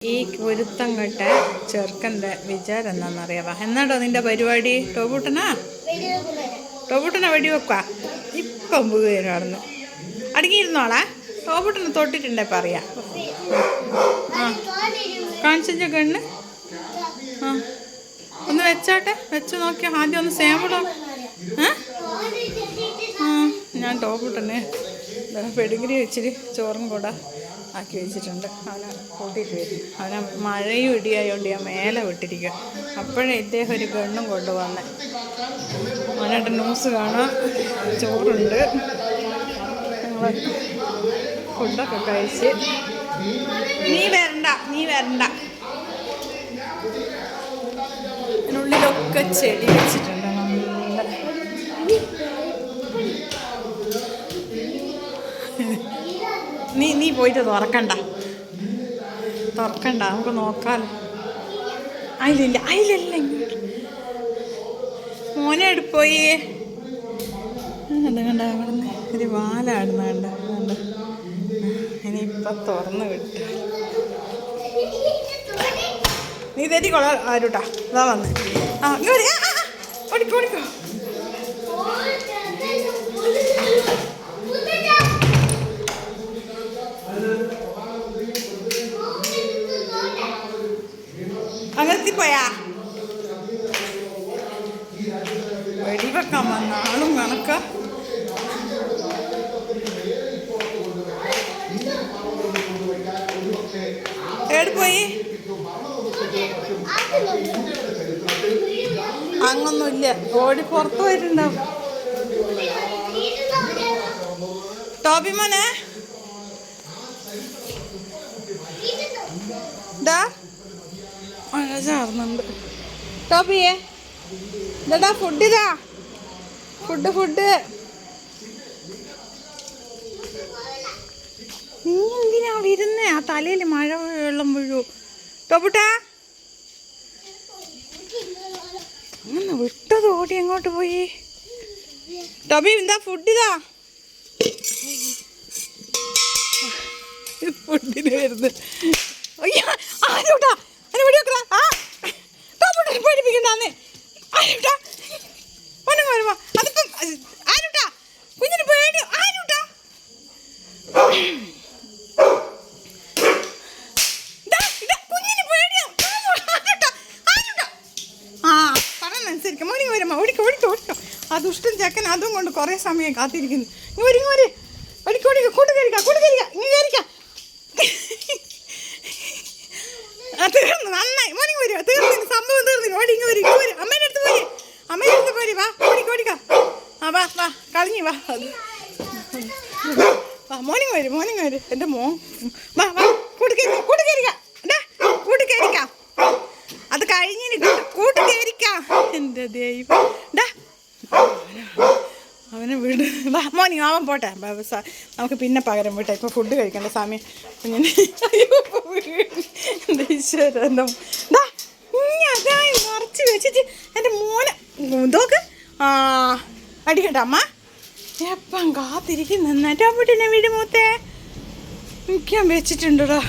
ഈ കുരുത്തം കെട്ട ചെറുക്കന്റെ വിചാരം എന്താണെന്നറിയാവാ? എന്നാടോ നിന്റെ പരിപാടി? ടോബൂട്ടനാ ടോബൂട്ടനെ വെടിവെക്കുക ഇപ്പം വീഴും അടുങ്ങിയിരുന്നോളാ ടോബൂട്ടനെ തൊട്ടിട്ടുണ്ടേ പറയാ? ആ. കണ്ണ്? ആ. ഒന്ന് വെച്ചാട്ടെ? വെച്ച് നോക്കിയാ? ആദ്യം ഒന്ന് സാമ്പിളോ ആ ഞാൻ ടോബൂട്ടനെ പെടുകിരി വെച്ചിട്ട് ചോറും കൂടെ. ആക്കി വെച്ചിട്ടുണ്ട്. അവനെ കൂട്ടിയിട്ട് വരും അവനെ മഴയും ഇടിയായതുകൊണ്ട് ഞാൻ മേലെ വിട്ടിരിക്കുക അപ്പോഴേ ഇദ്ദേഹം ഒരു ഗണ്ണും കൊണ്ടുവന്നെ. അവനായിട്ട് ന്യൂസ് കാണാം ചോറുണ്ട്. ഫുഡൊക്കെ കഴിച്ച്. നീ വരണ്ട നീ വരണ്ട. അതിനുള്ളിലൊക്കെ ചെടി വെച്ചിട്ടുണ്ട്. നീ നീ പോയിട്ട് തുറക്കണ്ട. തുറക്കണ്ട നമുക്ക് നോക്കാമല്ലോ അതിലില്ല അതിലല്ല മോനെ എടുപ്പോയി കണ്ട അവിടുന്ന് ഒരു വാലാടുന്ന കണ്ട കണ്ട. ഇനിയിപ്പം തുറന്ന് വിട്ടു. നീ തെറ്റിക്കൊള്ള ആരുട്ടാ. അതാ വന്ന്. ആ. ഓടിക്കോ ഓടിക്കോ. അങ്ങനത്തെ പോയാ വെടിവെക്കാൻ വന്ന ആളും കണക്ക. പോയി? അങ്ങൊന്നുമില്ല. ഓടി പുറത്തു പോയിട്ടുണ്ടാവും ടോബി മോനെ? മഴ ചാർന്നുണ്ട് ടോപ്പിയേ ഇതാ ഫുഡ് ഇതാ? ഫുഡ് ഫുഡ് നീ എന്തിനാ വരുന്നേ ആ തലയിൽ മഴ വെള്ളം വീഴൂ. ടോപ്പുട്ടാ? അങ്ങനെ വിട്ടത് ഓടി എങ്ങോട്ട് പോയി? ടോബി എന്താ ഫുഡ് ഇതാ? ഫുഡിന് വരുന്നു അയ്യോ ആരോട്ടാ വെടി വെക്കടാ ആ ദുഷ്ടൻ ചെക്കൻ അതും കൊണ്ട് കുറേ സമയം കാത്തിരിക്കുന്നു. ഇങ്ങ് വരും ഇങ്ങ് വരും കൂട്ട് കയറിക്ക ഇങ്ങ് കയറിക്ക ആ തീർന്നു നന്നായി മോർണിംഗ് വരുമോ തീർന്നു സംഭവം അടുത്ത് അടുത്ത് പോരി. വാ വാ വാ. കളഞ്ഞു വാ. വാ മോർണിംഗ് വരും മോർണിംഗ് വരും എന്റെ മോ വാ വാ. കൂട്ട് കയറിക്ക കൂട്ട് കയറിക്ക ഡാ കൂട്ട് കയറിക്ക അത് കഴിഞ്ഞിന് കൂട്ട് കൂട്ട് കയറിക്കാം എന്റെ ദൈവം. അവനെ വീട്. വാ മോർണിംഗ് അവൻ പോട്ടെ. നമുക്ക് പിന്നെ പകരം വിട്ടെ. ഇപ്പോൾ ഫുഡ് കഴിക്കണ്ട സമയം. കുഞ്ഞിന്. അയ്യോ ഇനി ചേച്ചി വെച്ചിട്ട് എന്റെ മോനെ ഇതൊക്കെ? ആ അടിക്കട്ടെ അമ്മ? എപ്പം കാത്തിരിക്കും? നന്നായിട്ട് അവിടെന്നെ വീട് മൂത്തേ. നിൽക്കാൻ വെച്ചിട്ടുണ്ടോടാ?